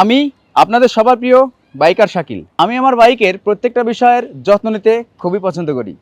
আমি আপনাদের সবার প্রিয় বাইকার শাকিল। আমি আমার বাইকের প্রত্যেকটা বিষয়ের যত্ন নিতে খুবই পছন্দ করি।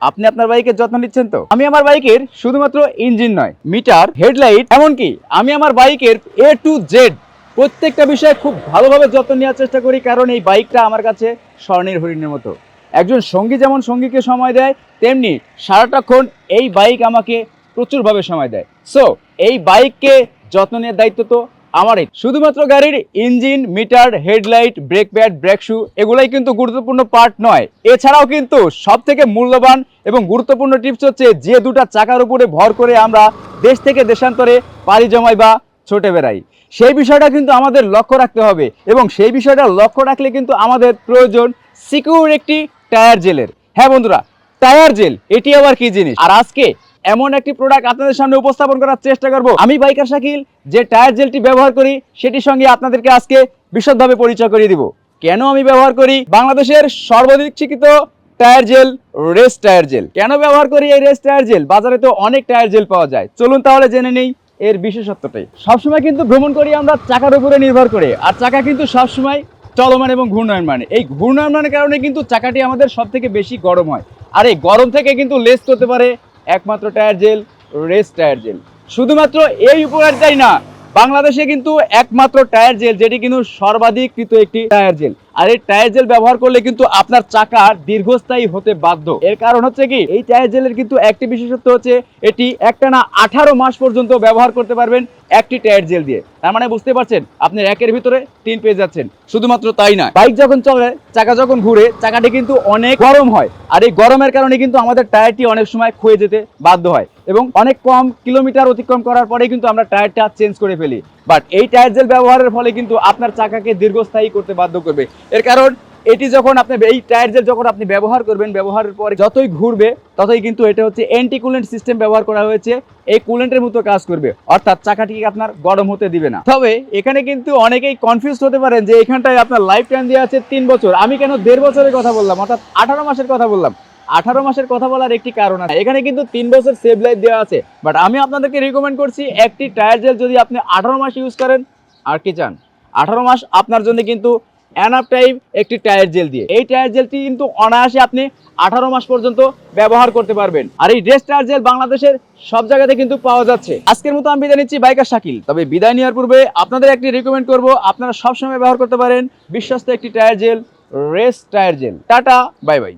আপনি আপনার বাইকের যত্ন নিচ্ছেন তো? আমি আমার বাইকের শুধুমাত্র ইঞ্জিন নয়, মিটার, হেডলাইট, এমনকি আমি আমার বাইকের এ টু জেড প্রত্যেকটা বিষয়ে খুব ভালোভাবে যত্ন নেওয়ার চেষ্টা করি, কারণ এই বাইকটা আমার কাছে স্বর্ণের হরিণের মতো। একজন সঙ্গী যেমন সঙ্গীকে সময় দেয়, তেমনি সারাটাক্ষণ এই বাইক আমাকে প্রচুরভাবে সময় দেয়। সো এই বাইককে যত্ন নেওয়ার দায়িত্ব তো আমারই শুধুমাত্র গাড়ির engine, meter, headlight brake pad brake shoe এগুলাই কিন্তু গুরুত্বপূর্ণ পার্ট নয়। এছাড়াও কিন্তু সব থেকে মূল্যবান এবং গুরুত্বপূর্ণ টিপস হচ্ছে যে দুটা চাকার উপরে ভর করে আমরা দেশ থেকে দেশান্তরে পাড়ি জমাই বা ছোটে বেড়াই। সেই বিষয়টা কিন্তু আমাদের লক্ষ্য রাখতে হবে এবং সেই বিষয়টা লক্ষ্য রাখলে কিন্তু আমাদের প্রয়োজন সিকিউর একটি টায়ার জেলের হ্যাঁ বন্ধুরা টায়ার জেল এটি আবার কি জিনিস? আর আজকে এমন একটি প্রোডাক্ট আপনাদের সামনে উপস্থাপন করার চেষ্টা করব। আমি বাইকার শাকিল, যে টায়ার জেলটি ব্যবহার করি, সেটির সঙ্গে আপনাদেরকে আজকে বিশদভাবে পরিচয় করিয়ে দিব। কেন আমি ব্যবহার করি? বাংলাদেশের সর্বাধিক শিক্ষিত tyre gel race tyre gel কেন ব্যবহার করি এই রেস টায়ার জেল বাজারে তো অনেক টায়ার জেল পাওয়া যায়। চলুন তাহলে জেনে নেই এর বিশেষত্বটাই। সবসময় কিন্তু ভ্রমণ করি আমরা চাকার উপরে নির্ভর করে, আর চাকা কিন্তু সবসময় চলমান এবং ঘূর্ণায়মানে। এই ঘূর্ণায়মানের কারণে কিন্তু চাকাটি আমাদের সব থেকে বেশি গরম হয়। আর এই গরম থেকে কিন্তু লেস করতে পারে একমাত্র tyre gel race tyre gel শুধুমাত্র এই উপকারিতাই না, বাংলাদেশে কিন্তু একমাত্র টায়ার জেল যেটি কিন্তু সর্বাধিক কৃত একটি টায়ার জেল আর এই টায়ার জেল ব্যবহার করলে কিন্তু আপনার চাকা দীর্ঘস্থায়ী হতে বাধ্য। এর কারণ হচ্ছে কি, এই টায়ার জেলের কিন্তু একটি বিশেষত্ব হচ্ছে, এটি একটানা আঠারো মাস পর্যন্ত ব্যবহার করতে পারবেন একটি টায়ার জেল দিয়ে। তার মানে বুঝতে পারছেন, আপনি একের ভিতরে তিন পেয়ে যাচ্ছেন। শুধুমাত্র তাই না বাইক যখন চলে, চাকা যখন ঘুরে, চাকাটি কিন্তু অনেক গরম হয়। আর এই গরমের কারণে কিন্তু আমাদের টায়ারটি অনেক সময় ক্ষয়ে যেতে বাধ্য হয়। এবং অনেক কম কিলোমিটার অতিক্রম করার পরে কিন্তু আমরা টায়ারটা চেঞ্জ করে ফেলি। বাট এই টায়ার জেল ব্যবহারের ফলে কিন্তু আপনার চাকাকে দীর্ঘস্থায়ী করতে বাধ্য করবে। এর কারণ, এটি যখন আপনি এই টায়ার জেল যখন আপনি ব্যবহার করবেন, ব্যবহারের পরে যতই ঘুরবে, ততই কিন্তু এটা হচ্ছে অ্যান্টি কুলেন্ট সিস্টেম ব্যবহার করা হয়েছে। এই কুলেন্টের মতো কাজ করবে। অর্থাৎ চাকাটিকে আপনার গরম হতে দিবে না। তবে এখানে কিন্তু অনেকেই কনফিউজ হতে পারেন যে এখানটায় আপনার লাইফ টাইম দেওয়া আছে তিন বছর। আমি কেন দেড় বছরের কথা বললাম? অর্থাৎ আঠারো মাসের কথা বললাম। আঠারো মাসের কথা বলার একটি কারণ আছে। এখানে কিন্তু তিন বছর সেভ লাইফ দেওয়া আছে। বাট আমি আপনাদেরকে রিকমেন্ড করছি, একটি টায়ার জেল যদি আপনি আঠারো মাস ইউজ করেন, আর কি চান? আঠারো মাস আপনার জন্য কিন্তু অ্যানাপ টাইপ একটি টায়ার জেল দিয়ে। এই টায়ার জেলটি কিন্তু অনায়াসে আপনি আঠারো মাস পর্যন্ত ব্যবহার করতে পারবেন। আর এই ড্রেস টায়ার জেল বাংলাদেশের সব জায়গাতে কিন্তু পাওয়া যাচ্ছে। আজকের মতো আমি বিদায় নিচ্ছি, বাইকার শাকিল। তবে বিদায় নেওয়ার পূর্বে আপনাদের একটি রিকমেন্ড করব, আপনারা সবসময় ব্যবহার করতে পারেন বিশ্বস্ত একটি tyre gel race tyre gel tata bye bye